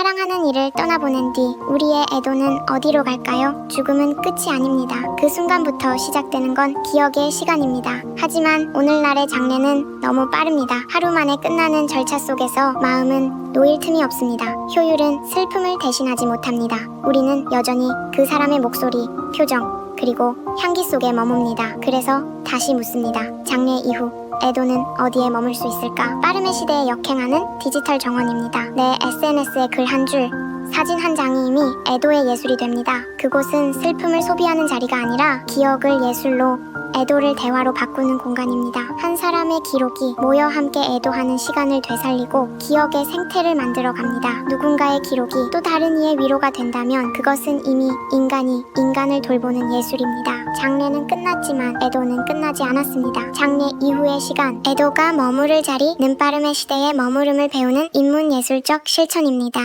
사랑하는 이를 떠나보낸 뒤 우리의 애도는 어디로 갈까요? 죽음은 끝이 아닙니다. 그 순간부터 시작되는 건 기억의 시간입니다. 하지만 오늘날의 장례는 너무 빠릅니다. 하루 만에 끝나는 절차 속에서 마음은 놓일 틈이 없습니다. 효율은 슬픔을 대신하지 못합니다. 우리는 여전히 그 사람의 목소리, 표정, 그리고 향기 속에 머뭅니다. 그래서 다시 묻습니다. 장례 이후 애도는 어디에 머물 수 있을까? 빠름의 시대에 역행하는 디지털 정원입니다. 내 SNS에 글 한 줄, 사진 한 장이 이미 애도의 예술이 됩니다. 그곳은 슬픔을 소비하는 자리가 아니라 기억을 예술로 애도를 대화로 바꾸는 공간입니다. 한 사람의 기록이 모여 함께 애도하는 시간을 되살리고 기억의 생태를 만들어 갑니다. 누군가의 기록이 또 다른 이의 위로가 된다면 그것은 이미 인간이 인간을 돌보는 예술입니다. 장례는 끝났지만 애도는 끝나지 않았습니다. 장례 이후의 시간, 애도가 머무를 자리, 눈빠름의 시대에 머무름을 배우는 인문예술적 실천입니다.